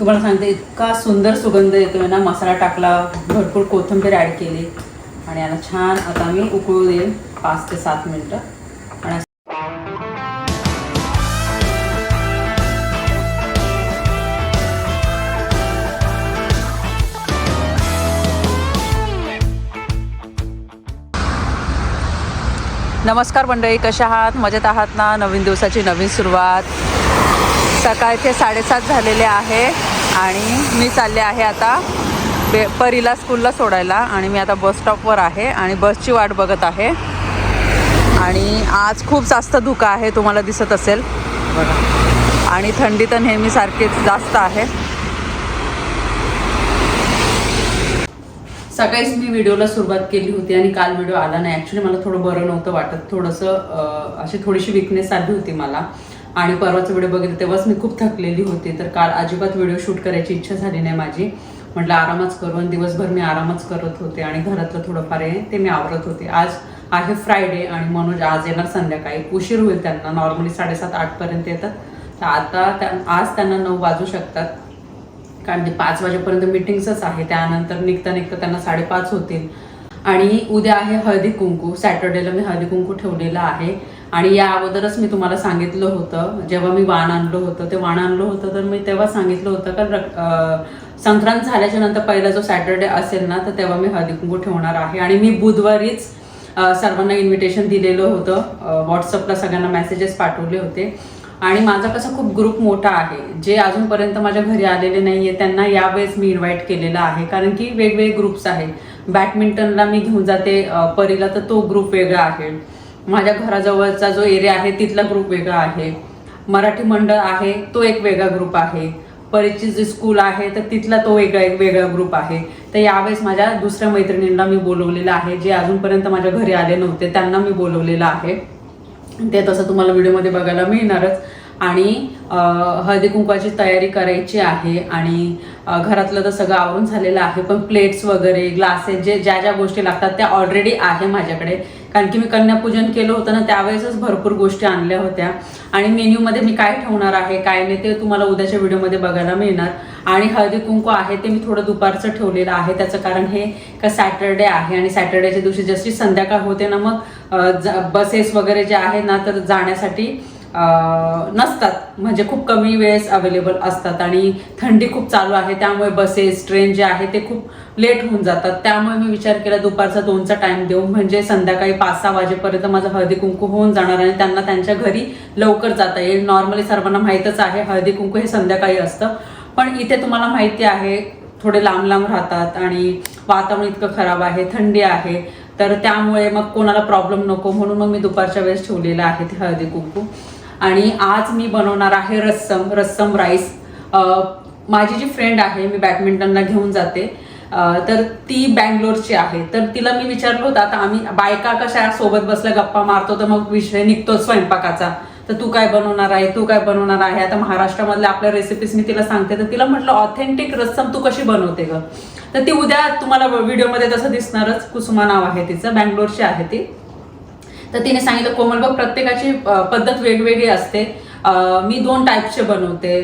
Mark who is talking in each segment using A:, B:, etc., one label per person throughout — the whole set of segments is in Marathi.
A: तुम्हाला सांगते इतका सुंदर सुगंध येतोय ना मसाला टाकला भरपूर कोथिंबीर ॲड केली. आणि याला छान आता मी उकळू देईल पाच ते सात मिनटं. आणि नमस्कार मंडळी कशा आहात? मजेत आहात ना? नवीन दिवसाची नवीन सुरुवात. सकाळचे साडेसात झालेले आहे आणि मी चालले आहे आता बे परीला स्कूलला सोडायला आणि मी आता बस स्टॉपवर आहे आणि बसची वाट बघत आहे. आणि आज खूप जास्त धुका आहे तुम्हाला दिसत असेल. बघा आणि थंडी तर नेहमीसारखीच जास्त आहे. सकाळीच मी व्हिडिओला सुरुवात केली होती आणि काल व्हिडिओ आला नाही. ॲक्च्युली मला थोडं बरं नव्हतं वाटत. थोडंसं अशी थोडीशी विकनेस आली होती मला. आणि परवाचा व्हिडिओ बघितला तेव्हाच मी खूप थकलेली होती. तर काल अजिबात व्हिडिओ शूट करायची इच्छा झाली नाही माझी. म्हटलं आरामच करू आणि दिवसभर मी आरामच करत होते आणि घरातलं थोडंफार आहे ते मी आवरत होते. आज आहे फ्रायडे आणि मनोज आज येणार संध्याकाळी. उशीर होईल त्यांना नॉर्मली साडेसात आठपर्यंत येतात. तर आता त्या आज त्यांना नऊ वाजू शकतात. कारण ते पाच वाजेपर्यंत मिटिंग्सच आहे. त्यानंतर निघता निघता त्यांना साडेपाच होतील. आणि उद्या आहे हळदी कुंकू. सॅटर्डेला मी हळदी कुंकू ठेवलेला आहे. आणि या अगोदरच मी तुम्हाला सांगितलं होतं जेव्हा मी वाण आणलं होतं ते वाण आणलं होतं तर मी तेव्हा सांगितलं होतं का संक्रांत झाल्याच्यानंतर पहिला जो सॅटर्डे असेल ना तर तेव्हा मी हळदी कुंकू ठेवणार आहे. आणि मी बुधवारीच सर्वांना इन्व्हिटेशन दिलेलं होतं व्हॉट्सअपला सगळ्यांना मेसेजेस पाठवले होते. आणि माझा कसा खूप ग्रुप मोठा आहे जे अजूनपर्यंत माझ्या घरी आलेले नाही आहे त्यांना यावेळेस मी इन्व्हाइट केलेलं आहे कारण की वेगवेगळे ग्रुप्स आहेत. बॅडमिंटनला मी घेऊन जाते परीला तर तो ग्रुप वेगळा आहे. माझ्या घराजवळचा जो एरिया आहे तिथला ग्रुप वेगळा आहे. मराठी मंडळ आहे तो एक वेगळा ग्रुप आहे. परीची जी स्कूल आहे तर तिथला तो वेगळा एक वेगळा ग्रुप आहे. तर यावेळेस माझ्या दुसऱ्या मैत्रिणींना मी बोलवलेलं आहे जे अजूनपर्यंत माझ्या घरी आले नव्हते त्यांना मी बोलवलेलं आहे. ते तसं तुम्हाला व्हिडिओमध्ये बघायला मिळणारच. आणि हळदी कुंकवाची तयारी करायची आहे आणि घरातलं तर सगळं आवरून झालेलं आहे पण प्लेट्स वगैरे ग्लासेस जे ज्या ज्या गोष्टी लागतात त्या ऑलरेडी आहे माझ्याकडे. कारण की मी कन्यापूजन केलं होतं ना त्यावेळेसच भरपूर गोष्टी आणल्या होत्या. आणि मेन्यूमध्ये मी काय ठेवणार आहे काय नाही ते तुम्हाला उद्याच्या व्हिडिओमध्ये बघायला मिळणार. आणि हळदी कुंकू आहे ते मी थोडं दुपारचं ठेवलेलं आहे. त्याचं कारण हे का सॅटरडे आहे आणि सॅटर्डेच्या दिवशी जशी संध्याकाळ होते ना मग बसेस वगैरे जे आहे ना तर जाण्यासाठी नसतात. म्हणजे खूप कमी वेळेस अवेलेबल असतात आणि थंडी खूप चालू आहे. त्यामुळे बसेस ट्रेन जे आहे ते खूप लेट होऊन जातात. त्यामुळे मी विचार केला दुपारचा दोनचा टाइम देऊ. म्हणजे संध्याकाळी पाच सहा वाजेपर्यंत माझं हळदी कुंकू होऊन जाणार आणि त्यांना त्यांच्या घरी लवकर जाता येईल. नॉर्मली सर्वांना माहीतच आहे हळदी कुंकू हे संध्याकाळी असतं. पण इथे तुम्हाला माहिती आहे थोडे लांब लांब राहतात आणि वातावरण इतकं खराब आहे थंडी आहे. तर त्यामुळे मग कोणाला प्रॉब्लेम नको. म्हणून मग मी दुपारच्या वेळेस ठेवलेलं आहे ते हळदी कुंकू. आणि आज मी बनवणार आहे रस्सम रस्सम राईस. माझी जी फ्रेंड आहे मी बॅडमिंटनला घेऊन जाते. तर ती बँगलोरची आहे. तर तिला मी विचारलं होतं आता आम्ही बायका कशा सोबत बसल्या गप्पा मारतो? तर मग विषय निघतो स्वयंपाकाचा. तर तू काय बनवणार आहे? तू काय बनवणार आहे? आता महाराष्ट्रामधल्या आपल्या रेसिपीज मी तिला सांगते. तर तिला म्हटलं ऑथेंटिक रस्सम तू कशी बनवते ग? तर ती उद्या तुम्हाला व्हिडिओमध्ये तसं दिसणारच. कुसुमा नाव आहे तिचं. बँगलोरची आहे ती. तर तिने सांगितलं कोमल बघ प्रत्येकाची पद्धत वेगवेगळी असते. मी दोन टाईपचे बनवते.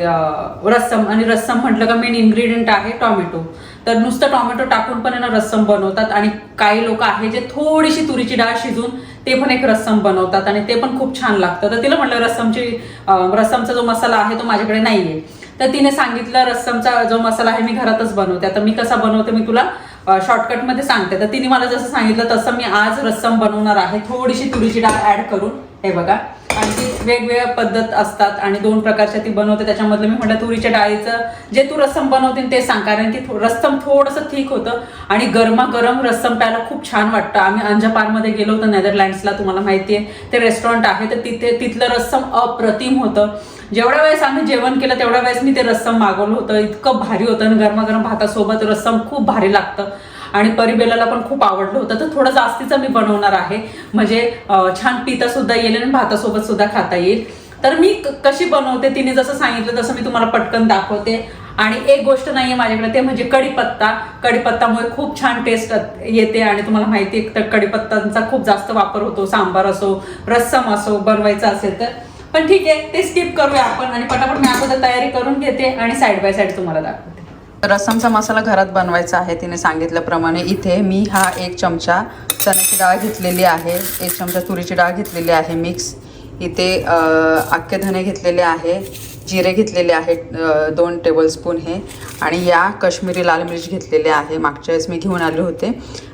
A: रस्सम आणि रस्सम म्हटलं का मेन इन्ग्रेडियंट आहे टॉमॅटो. तर नुसतं टॉमॅटो टाकून पण यांना रस्सम बनवतात आणि काही लोक आहे जे थोडीशी तुरीची डाळ शिजून ते पण एक रस्सम बनवतात आणि ते पण खूप छान लागतं. तर तिला म्हटलं रस्समची रस्समचा जो मसाला आहे तो माझ्याकडे नाही आहे तर तिने सांगितलं रस्समचा जो मसाला आहे मी घरातच बनवते. आता मी कसा बनवते मी तुला शॉर्टकटमध्ये सांगते. तर तिने मला जसं सांगितलं तसं मी आज रस्सम बनवणार आहे. थोडीशी तुरीची डाळ ऍड करून. हे बघा. आणि ती वेगवेगळ्या पद्धत असतात आणि दोन प्रकारच्या ती बनवते. त्याच्यामधलं मी म्हटलं तुरीच्या डाळीचं जे तू रस्सम बनवते ते सांग कारण की रस्सम थोडंसं ठीक होतं आणि गरमागरम रस्सम प्यायला खूप छान वाटतं. आम्ही अंजपारमध्ये गेलो होतो नेदरलँड्सला तुम्हाला माहिती आहे. ते रेस्टॉरंट आहे तर तिथे तिथलं रस्सम अप्रतिम होतं. जेवढ्या वेळेस आम्ही जेवण केलं तेवढ्या वेळेस मी ते रस्सम मागवलं होतं. इतकं भारी होतं आणि गरमागरम भातासोबत रस्सम खूप भारी लागतं. आणि परिबेलाला पण खूप आवडलं होतं. तर थोडं जास्तीचं मी बनवणार आहे. म्हणजे छान पिता सुद्धा येईल आणि भातासोबत सुद्धा खाता येईल. तर मी कशी बनवते तिने जसं सांगितलं तसं मी तुम्हाला पटकन दाखवते. आणि एक गोष्ट नाहीये माझ्याकडे ते म्हणजे कढीपत्ता. कढीपत्तामुळे खूप छान टेस्ट येते आणि तुम्हाला माहिती आहे तर कढीपत्तांचा खूप जास्त वापर होतो. सांबार असो रस्सम असो बनवायचा असेल तर. पण ठीक आहे ते स्किप करूया आपण आणि पटापट मी अगोदर तयारी करून घेते आणि साईड बाय साईड तुम्हाला दाखवते. रसमचा मसाला घरात बनवायचा आहे तिने सांगितल्याप्रमाणे इथे मी हा एक चमचा चण्याची डाळ घेतलेली आहे एक चमचा तुरीची डाळ घेतलेली आहे मिक्स. इथे अख्खे धणे घेतलेले आहे जिरे घेतलेले आहेत दोन टेबलस्पून हे. आणि या कश्मीरी लाल मिरच घेतलेले आहे. मागच्या वेळेस मी घेऊन आले होते.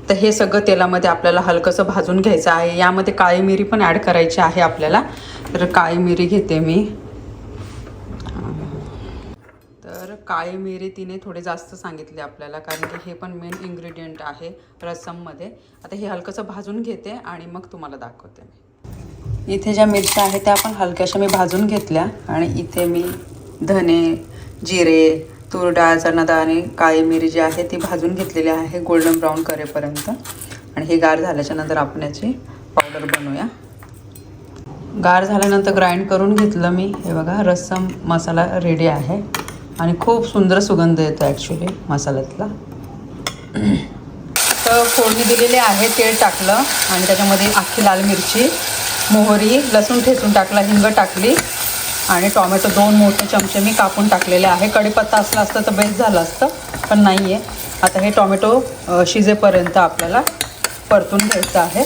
A: तर हे सगळं तेलामध्ये आपल्याला हलकंसं भाजून घ्यायचं आहे. यामध्ये काळी मिरी पण ॲड करायची आहे आपल्याला. तर काळी मिरी घेते मी तर काळी मिरी तिने थोडे जास्त सांगितले आपल्याला कारण की हे पण मेन इन्ग्रेडियंट आहे रसममध्ये. आता हे हलकंसं भाजून घेते आणि मग तुम्हाला दाखवते मी. इथे ज्या मिरच्या आहेत त्या पण हलक्याशा मी भाजून घेतल्या आणि इथे मी धने जिरे तूर डाळ चणा डाळ आणि काळी मिरी जी आहे ती भाजून घेतलेली आहे गोल्डन ब्राऊन करेपर्यंत. आणि हे गार झाल्याच्यानंतर आपण याची पावडर बनवूया. गार झाल्यानंतर ग्राइंड करून घेतलं मी. हे बघा रस्सम मसाला रेडी आहे. आणि खूप सुंदर सुगंध येतो ॲक्च्युली मसाल्यातला. तर फोडणी दिलेली आहे तेल टाकलं आणि त्याच्यामध्ये अख्खी लाल मिरची मोहरी लसूण ठेचून टाकला हिंग टाकली आणि टॉमॅटो दोन मोठे चमचे मी कापून टाकलेले आहे. कढीपत्ता असला असतं तर बेस्ट झालं असतं पण नाही आहे आता हे टॉमॅटो शिजेपर्यंत आपल्याला परतून घ्यायचं आहे.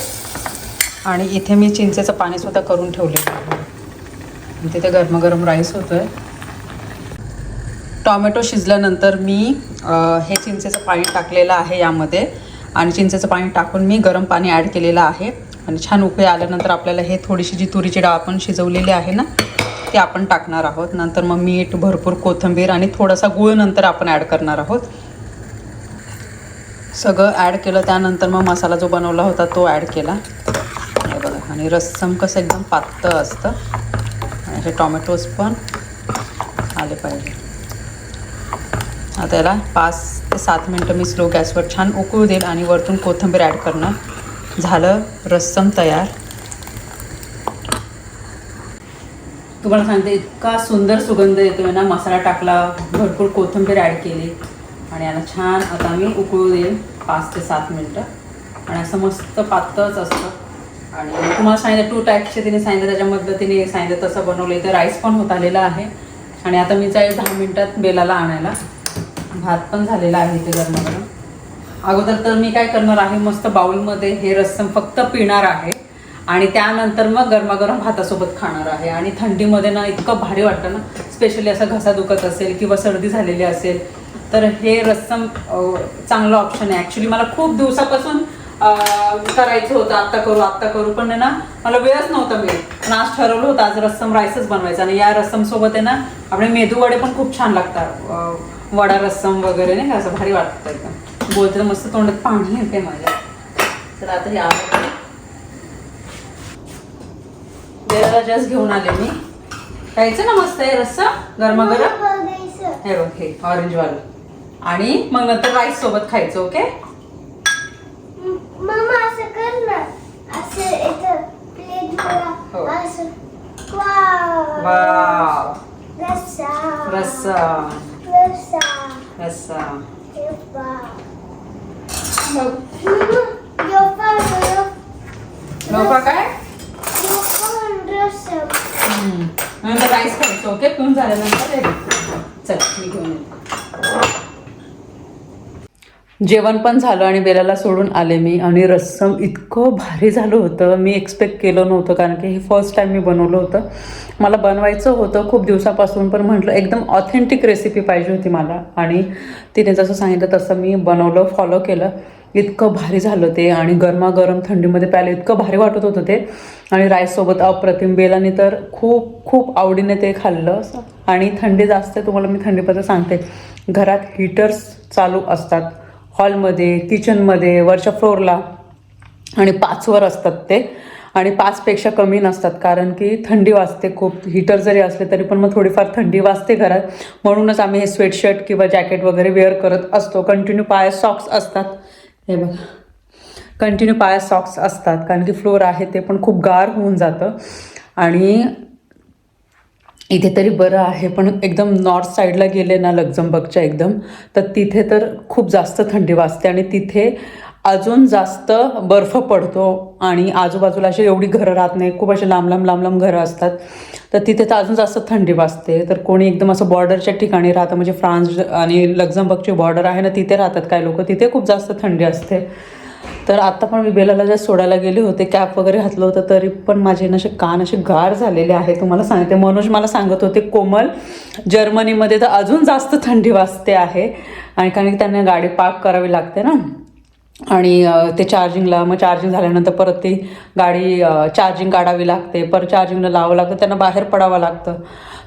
A: आणि इथे मी चिंचेचं पाणीसुद्धा करून ठेवलेलं आहे. तिथे गरमागरम राईस होतो आहे टॉमॅटो शिजल्यानंतर मी हे चिंचेचं पाणी टाकलेलं आहे यामध्ये. आणि चिंचेचं पाणी टाकून मी गरम पाणी ॲड केलेलं आहे. आणि छान उकळी आल्यानंतर आपल्याला हे थोडीशी जी तुरीची डाळ आपण शिजवलेली आहे ना ती आपण टाकणार आहोत. नंतर मग मीठ भरपूर कोथिंबीर आणि थोडासा गूळ नंतर आपण ॲड करणार आहोत. सगळं ॲड केलं त्यानंतर मग मसाला जो बनवला होता तो ॲड केला. हे बघा आणि रस्सम कसं एकदम पातळ असतं. आणि हे टॉमॅटोज पण आले पाहिजे. आता याला पाच ते सात मिनटं मी स्लो गॅसवर छान उकळू देईल आणि वरतून कोथिंबीर ॲड करणार. झालं रस्सम तयार. तुम्हाला सांगते इतका सुंदर सुगंध येतोय ना मसाला टाकला भरपूर कोथिंबीर ॲड केली. आणि याला छान आता मी उकळू देईल पाच ते सात मिनटं. आणि असं मस्त पातळच असतं. आणि तुम्हाला सांगितलं टू टाईपचे तिने सांगितलं त्याच्यामधलं तिने सांगितलं तसं बनवलं. इथं राईस पण होत आलेला आहे. आणि आता मी जाईल दहा मिनटात बेलाला आणायला. भात पण झालेला आहे ते गरम गरमागरम. अगोदर तर मी काय करणार आहे मस्त बाउलमध्ये हे रस्सम फक्त पिणार आहे. आणि त्यानंतर मग गरमागरम भातासोबत खाणार आहे. आणि थंडीमध्ये ना इतकं भारी वाटतं ना स्पेशली असं घसा दुखत असेल किंवा सर्दी झालेली असेल तर हे रस्सम चांगलं ऑप्शन आहे. ॲक्च्युली मला खूप दिवसापासून करायचं होतं आत्ता करू आत्ता करू पण आहे ना मला वेळच नव्हता मिळत. पण आज ठरवलं होतं आज रस्सम राईसच बनवायचा. आणि या रस्सम सोबत आहे ना आपले मेदूवडे पण खूप छान लागतात. वडा रस्सम वगैरे नाही का असं भारी वाटतं एकदम. बोलते मस्त तोंडात पाणी येते माझ्या. तर आता हे देवाला जस्ट घेऊन आले मी. खायचं ना मस्त आहे रस्सा गरमागरम हे बघ हे ऑरेंज वालं आणि मग नंतर राईस सोबत खायचं ओके
B: मामा असं कर ना. असं इथं प्लेट
A: हो.
B: असं. वाव
A: वाव
B: रस्सा.
A: रस्सा.
B: योपा
A: नौका काय
B: योपा रस्सा
A: हम्म. नंतर राईस खायचं ओके पिऊन झाल्यानंतर. चल मी घेऊन येते जेवण पण झालं आणि बेलाला सोडून आले मी. आणि रस्सम इतकं भारी झालं होतं. मी एक्सपेक्ट केलं नव्हतं कारण की हे फर्स्ट टाईम मी बनवलं होतं. मला बनवायचं होतं खूप दिवसापासून पण म्हटलं एकदम ऑथेंटिक रेसिपी पाहिजे होती मला. आणि तिने जसं सांगितलं तसं मी बनवलं फॉलो केलं. इतकं भारी झालं ते. आणि गरमागरम थंडीमध्ये प्यायला इतकं भारी वाटत होतं ते. आणि राईससोबत अप्रतिम बेलाने तर खूप खूप आवडीने ते खाल्लं. असं आणि थंडी जास्त आहे तुम्हाला मी थंडीबद्दल सांगते. घरात हीटर्स चालू असतात. हॉलमध्ये किचनमध्ये वरच्या फ्लोअरला आणि पाचवर असतात ते. आणि पाचपेक्षा कमी नसतात कारण की थंडी वाजते खूप. हीटर जरी असले तरी पण मग थोडीफार थंडी वाजते घरात. म्हणूनच आम्ही हे स्वेटशर्ट किंवा जॅकेट वगैरे वेअर करत असतो. कंटिन्यू पाय सॉक्स असतात. हे बघा. कंटिन्यू पाय सॉक्स असतात कारण की फ्लोअर आहे ते पण खूप गार होऊन जातं. आणि इथे तरी बरं आहे पण एकदम नॉर्थ साईडला गेले ना लक्झमबर्गच्या एकदम तर तिथे तर खूप जास्त थंडी वाजते आणि तिथे अजून जास्त बर्फ पडतो आणि आजूबाजूला अशी एवढी घरं राहत नाही खूप असे लांब लांब लांब लांब घरं असतात. तर तिथे तर अजून जास्त थंडी वाजते. तर कोणी एकदम असं बॉर्डरच्या ठिकाणी राहतं म्हणजे फ्रान्स आणि लक्झमबर्गची बॉर्डर आहे ना तिथे राहतात काय लोक तिथे खूप जास्त थंडी असते. तर आता पण मी बेलाला ज्या सोडायला गेले होते. कॅप वगैरे घातलं होतं तरी पण माझे ना असे कान असे गार झालेले आहे तुम्हाला सांगते मनोज मला सांगत होते कोमल जर्मनीमध्ये तर अजून जास्त थंडी वाजते आहे. आणि कारण की त्यांना गाडी पार्क करावी लागते ना. आणि ते चार्जिंगला मग चार्जिंग झाल्यानंतर परत ती गाडी चार्जिंग काढावी लागते. परत चार्जिंगला लावावं लागतं त्यांना बाहेर पडावं लागतं.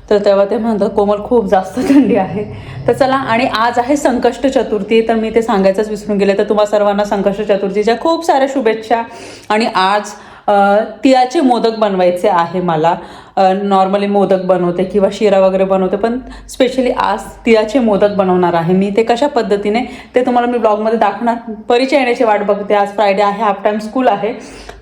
A: तर तेव्हा ते म्हणतात कोमल खूप जास्त थंडी आहे. तर चला आणि आज आहे संकष्ट चतुर्थी तर मी ते सांगायचंच विसरून गेले. तर तुम्हा सर्वांना संकष्ट चतुर्थीच्या खूप साऱ्या शुभेच्छा. आणि आज तिळाचे मोदक बनवायचे आहे मला. नॉर्मली मोदक बनवते किंवा शिरा वगैरे बनवते पण स्पेशली आज तिळाचे मोदक बनवणार आहे. मी ते कशा पद्धतीने ते तुम्हाला मी ब्लॉगमध्ये दाखवणार. परिचय येण्याची वाट बघते. आज फ्रायडे आहे हाफ टाईम स्कूल आहे.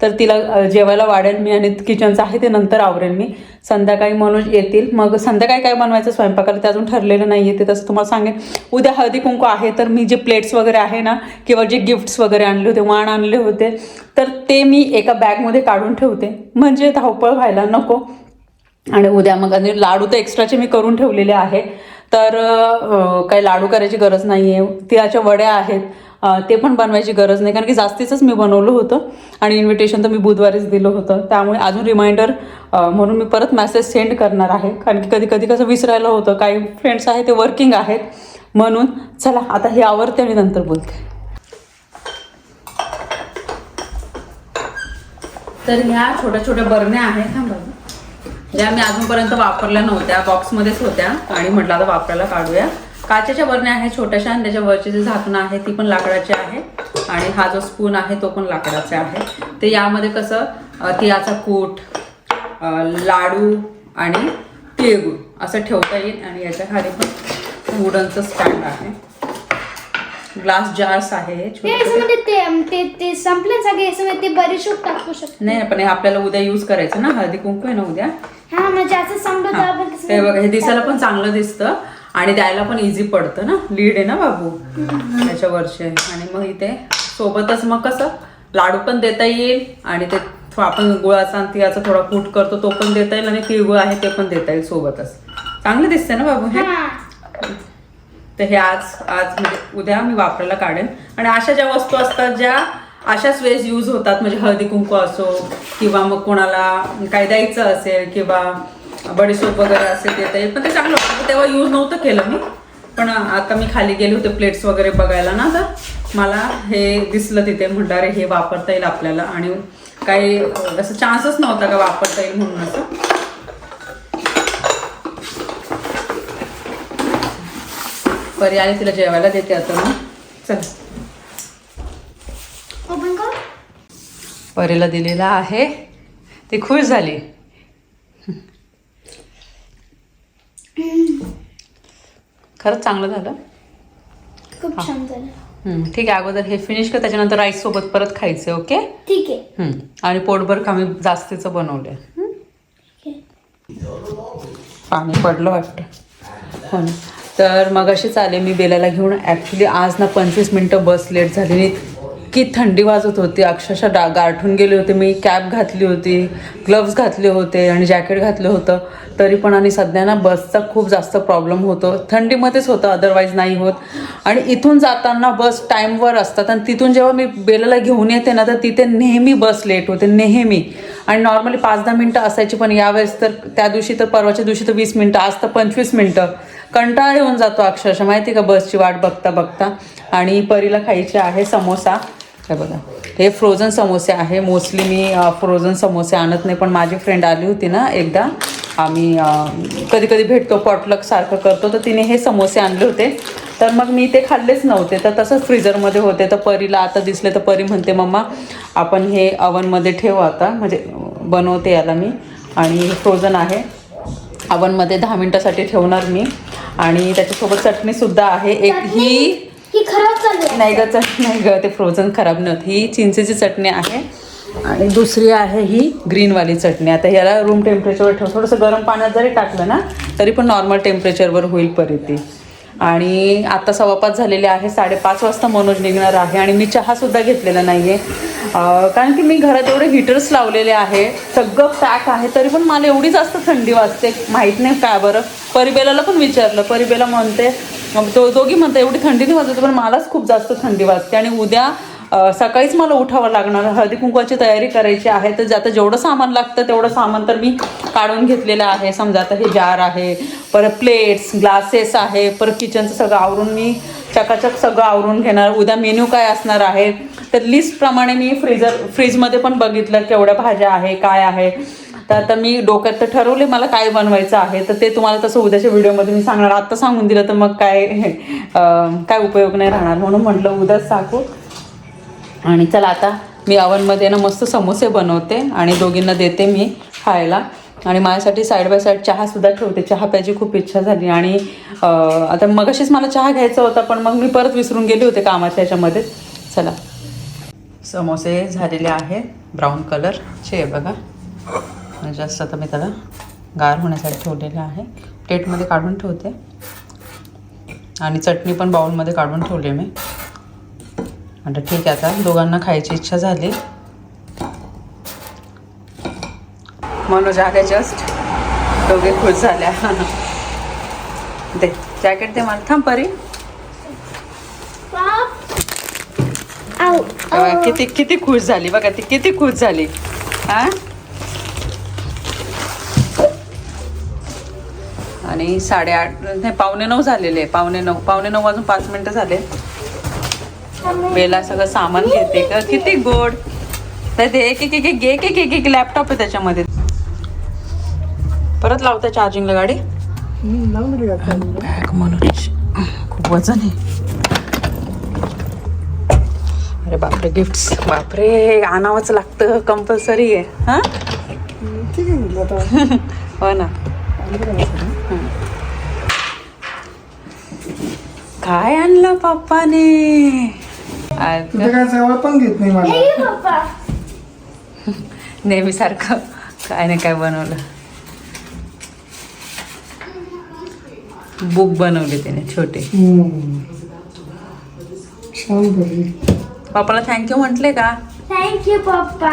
A: तर तिला जेवायला वाढेल मी आणि किचनचं आहे ते नंतर आवरेल मी. संध्याकाळी मनोज येतील. मग संध्याकाळी काय बनवायचं? स्वयंपाकाला ते अजून ठरलेलं नाही आहे ते तसं तुम्हाला सांगेन. उद्या हळदी कुंकू आहे तर मी जे प्लेट्स वगैरे आहे ना किंवा जे गिफ्ट्स वगैरे आणले होते वाण आणले होते तर ते मी एका बॅगमध्ये काढून ठेवते. म्हणजे धावपळ व्हायला नको. आणि उद्या मग आणि लाडू तर एक्स्ट्राचे मी करून ठेवलेले आहे तर काही लाडू करायची गरज नाही आहे तिळाच्या वड्या आहेत. ते पण बनवायची गरज नाही. कारण की जास्तीचंच मी बनवलं होतं. आणि इन्व्हिटेशन तर मी बुधवारीच दिलं होतं. त्यामुळे अजून रिमाइंडर म्हणून मी परत मेसेज सेंड करणार आहे. कारण की कधी कधी कसं विसरायला होतं. काही फ्रेंड्स आहेत ते वर्किंग आहेत. म्हणून चला आता हे आवडते आणि नंतर बोलते. तर ह्या छोट्या छोट्या बरण्या आहेत. थांबा ज्या मी अजूनपर्यंत वापरल्या नव्हत्या बॉक्समध्येच होत्या आणि म्हटलं आता वापरायला काढूया. काचेच्या बरण्या आहेत छोट्याशा आणि त्याच्यावरची जी झाकणं आहे ती पण लाकडाची आहे. आणि हा जो स्पून आहे तो पण लाकडाचा आहे. ते यामध्ये कसं तिळाचा कूट लाडू आणि तिळगुळ असं ठेवता येईल आणि याच्या खाली पण वुडनचं स्टँड आहे. ग्लास जार्स आहे
B: ते
A: छोटे
B: ते ते ते संपलं सगळे याच्यामध्ये ते बरीशूप टाकू शकतो.
A: नाही पण हे आपल्याला उद्या यूज करायचं ना हळदी कुंकू आहे ना उद्या?
B: हा म्हणजे असं संपलं तर
A: हा.
B: आपण कसं-
A: हे बघा हे दिसायला पण चांगलं दिसतं आणि द्यायला पण इझी पडतं ना. लीड आहे ना बाबू? त्याच्यावरचे आणि मग इथे सोबतच मग कसं लाडू पण देता येईल आणि ते थो- आपण गुळाचा आणि तिळाचा थोडा कूट करतो तो पण देता येईल आणि तिळगुळ आहे ते पण देता येईल सोबतच. चांगलं दिसतंय ना बाबू हे?
B: हा.
A: तर हे आज आज म्हणजे उद्या मी वापरायला काढेन. आणि अशा ज्या वस्तू असतात ज्या अशाच वेळेस यूज होतात. म्हणजे हळदी कुंकू असो किंवा मग कोणाला काय द्यायचं असेल किंवा बडीसोप वगैरे असेल ते पण ते चांगलं होतं. तेव्हा यूज नव्हतं केलं मी. पण आता मी खाली गेले होते प्लेट्स वगैरे बघायला ना तर मला हे दिसलं तिथे. म्हणणारे हे वापरता येईल आपल्याला. आणि काही असं चान्सच नव्हता का वापरता येईल म्हणून असं. परी आली तिला जेवायला देते आता मी. चल. परीला दिलेला आहे. ती खुश झाली. खरंच चांगलं झालं.
B: खूप छान झालं.
A: हम्म, ठीक आहे अगोदर हे फिनिश कर त्याच्यानंतर राईस सोबत परत खायचे ओके
B: ठीक आहे.
A: आणि पोटभर कमी जास्तीचं बनवलं. पाणी पडलं वाटतं. हो तर मग अशीच आले मी बेलाला घेऊन. ॲक्च्युली आज ना पंचवीस मिनटं बस लेट झाली इतकी थंडी वाजत होती. अक्षरशः डा गारठून गेले होते मी. कॅप घातली होती ग्लव्स घातले होते आणि जॅकेट घातलं होतं. तरी पण आणि सध्या ना बसचा खूप जास्त प्रॉब्लेम होतो. थंडीमध्येच होतं अदरवाईज नाही होत. आणि इथून जाताना बस टाईमवर असतात आणि तिथून जेव्हा मी बेलाला घेऊन येते ना तर तिथे नेहमी बस लेट होते नेहमी. आणि नॉर्मली पाच दहा मिनटं असायची पण यावेळेस तर त्या दिवशी तर परवाच्या दिवशी तर वीस मिनटं आज तर पंचवीस मिनटं. कंटाळा येऊन जातो अक्षरशः. माहिती का? बसची वाट बघता बघता. आणि परीला खायचे आहे समोसा. हे बघा. हे फ्रोझन समोसे आहे. मोस्टली मी फ्रोझन समोसे आणत नाही पण माझी फ्रेंड आली होती ना एकदा. आम्ही कधी कधी भेटतो पॉटलक सारखं करतो. तर तिने हे समोसे आणले होते. तर मग मी ते खाल्लेच नव्हते. तर तसंच फ्रीजरमध्ये होते. तर परीला आता दिसले तर परी म्हणते मम्मा आपण हे अवनमध्ये ठेवू आता. म्हणजे बनवते याला मी. आणि फ्रोझन आहे. अवनमध्ये दहा मिनटासाठी ठेवणार मी. आणि त्याच्यासोबत चटणीसुद्धा आहे. एक ही
B: ही खराब
A: नाही ग चटणी नाही ग ते फ्रोझन खराब नव्हती. ही चिंचेची चटणी आहे. आणि दुसरी आहे ही ग्रीनवाली चटणी. आता याला रूम टेम्परेचरवर ठेव. थोडंसं गरम पाण्यात जरी टाकलं ना तरी पण नॉर्मल टेम्परेचरवर होईल परत. ती आणि आता सव्वा झालेले आहे साडेपाच वाजता मनोज निघणार आहे आणि मी चहासुद्धा घेतलेला नाही आहे कारण की मी घरात एवढे हीटर्स लावलेले आहे सगळं पॅक आहे तरी पण मला एवढी जास्त थंडी वाजते माहीत नाही काय बरं? परिबेलाला पण विचारलं परिबेला म्हणते मग तो दोघी म्हणते एवढी थंडी नाही वाजते. पण मलाच खूप जास्त थंडी वाजते आणि उद्या सकाळीच मला उठावं लागणार. हळदी कुंकवाची तयारी करायची आहे. तर आता जेवढं सामान लागतं तेवढं सामान तर मी काढून घेतलेलं आहे. समजा आता हे जार आहे परत प्लेट्स ग्लासेस आहे परत किचनचं सगळं आवरून मी चकाचक सगळं आवरून घेणार. उद्या मेन्यू काय असणार आहे? तर लिस्टप्रमाणे मी फ्रीजर फ्रीजमध्ये पण बघितलं केवढ्या भाज्या आहे काय आहे. तर आता मी डोक्यात तर ठरवले मला काय बनवायचं आहे. तर ते तुम्हाला तसं उद्याच्या व्हिडिओमध्ये मी सांगणार. आत्ता सांगून दिलं तर मग काय काय उपयोग नाही राहणार म्हणून म्हटलं उद्याच सांगू. आणि चला आता मी अवनमध्ये ना मस्त समोसे बनवते आणि दोघींना देते मी खायला. आणि माझ्यासाठी साईड बाय साईड चहासुद्धा ठेवते. चहा प्यायची खूप इच्छा झाली. आणि आता मगाशीच मला चहा घ्यायचा होता पण मग मी परत विसरून गेले होते कामाच्या ह्याच्यामध्ये. चला. समोसे झालेले आहेत. ब्राऊन कलरचे आहे बघा. जास्त आता मी त्याला गार होण्यासाठी ठेवलेलं आहे. प्लेटमध्ये काढून ठेवते. आणि चटणी पण बाउलमध्ये काढून ठेवली मी. म्हटलं ठीक आहे आता. दोघांना खायची इच्छा झाली. मनोज आल्या जस्ट दोघे खुश झाल्या. दे जॅकेट दे मला. थांब परी. किती किती खुश झाली. बघा ती किती खुश झाली. हा? आणि साडेआठ नाही पावणे नऊ झालेले. पावणे नऊ पावणे नऊ वाजून पाच मिनिटं झाले. बेला सगळं सामान घेते का? किती गोड. तर ते एक एक एक एक एक एक एक एक लॅपटॉप आहे त्याच्यामध्ये. परत लावता चार्जिंगला गाडी. बॅग म्हणून. खूप वजन आहे. अरे बापरे गिफ्ट्स बापरे आणावंच लागतं. कंपल्सरी आहे. हा? हो ना. काय आणलं पप्पाने?
C: काय जवळ पण घेत नाही मला.
B: हे पप्पा.
A: नेहमीसारखं काय नाही काय बनवलं. बुक बनवले त्याने छोटे.
C: हम्म. छान बरी
A: पप्पाला थँक्यू म्हटले का?
B: थँक्यू पप्पा.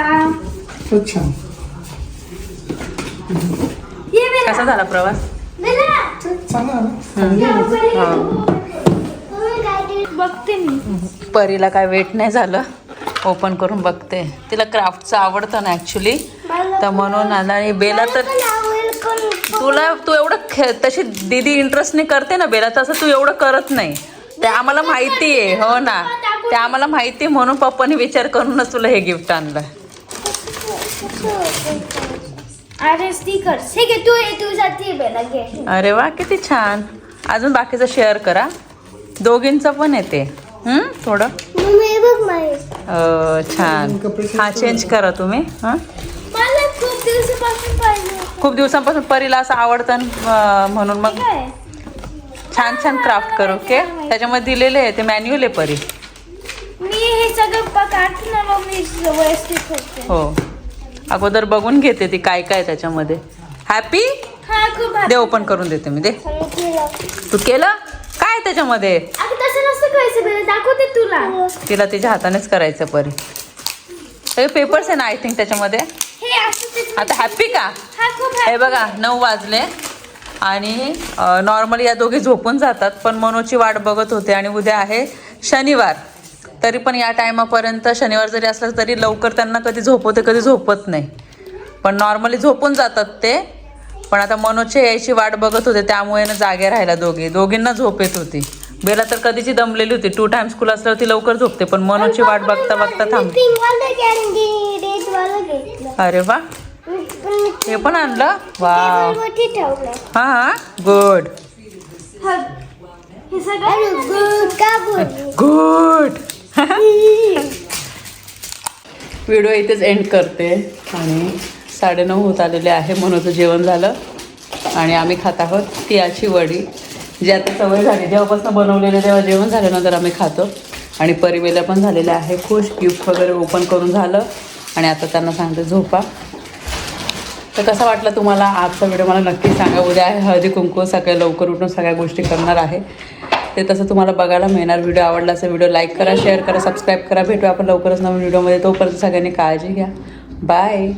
C: खूप छान.
B: ये बेला
A: कसा झाला प्रवास?
B: बेला
C: चांगला ना?
B: बघते मी.
A: परीला काय वेट नाही झालं. ओपन करून बघते. तिला क्राफ्टचं आवडतं ना ॲक्च्युली तर म्हणून आला आणि बेला तर तुला तू एवढं खे तशी दीदी इंटरेस्टने करते ना बेला तसं तू एवढं करत नाही. ते आम्हाला माहिती आहे हो ना. ते आम्हाला माहिती आहे म्हणून पप्पाने विचार करूनच तुला हे गिफ्ट आणलं
B: अरे
A: वा किती छान. अजून बाकीचं शेअर करा. दोघींचं पण येते. थोडं. छान. हा चेंज करा तुम्ही हां?
B: खूप दिवसापासून
A: परीला असं आवडतं म्हणून मग छान छान क्राफ्ट करू ओके त्याच्यामध्ये दिलेले आहे ते मॅन्युअल आहे परी.
B: मी हे सगळं
A: हो. अगोदर बघून घेते ती काय काय त्याच्यामध्ये. हॅपी
B: हा खूप
A: दे ओपन करून देते मी दे. तू केलं? काय त्याच्यामध्ये?
B: करायचं बेला दाखवते तुला.
A: तिला तिच्या हातानेच करायचं परी. हे पेपर्स आहे ना आय थिंक त्याच्यामध्ये?
B: हे असं ते
A: आता हॅपी का?
B: हा खूप
A: हे बघा नऊ वाजले. आणि नॉर्मली या दोघी झोपून जातात पण मनोची वाट बघत होते आणि उद्या आहे शनिवार. तरी पण या टायमापर्यंत शनिवार जरी असलं तरी लवकर त्यांना कधी झोपवते कधी झोपत नाही. पण नॉर्मली झोपून जातात ते. पण आता मनोजच्या यायची वाट बघत होते त्यामुळे ना जागे राहायला दोघे. दोघींना झोप येत होती. बेला तर कधीची दमलेली होती. टू टाइम स्कूल असल्यावर ती लवकर झोपते पण मनोजची वाट बघता बघता
B: घेतलं.
A: अरे वा. हे पण आणलं? वा हा हा गुड
B: गुड का बोलली?
A: गुड व्हिडिओ इथेच एंड करते. आणि साडेनऊ होत आलेले आहे म्हणून जेवण झालं. आणि आम्ही खात आहोत तिळाची वडी. जे आता सवय झाली जेव्हापासून बनवलेलं तेव्हा जेवण झाल्यानंतर आम्ही खातो. आणि परिवेला पण झालेलं आहे. खुश गिफ्ट वगैरे ओपन करून झालं. आणि आता त्यांना सांगते झोपा. तर कसा वाटला तुम्हाला? आजचा व्हिडिओ मला नक्की सांगा. उद्या आहे हळदी कुंकू. सगळ्या लवकर उठून सगळ्या गोष्टी करणार आहे. ते तसं तुम्हाला बघायला मिळणार. व्हिडिओ आवडला असेल व्हिडिओ लाईक करा शेअर करा सबस्क्राईब करा. भेटू आपण लवकरच नवीन व्हिडिओमध्ये. तोपर्यंत सगळ्यांनी काळजी घ्या. बाय.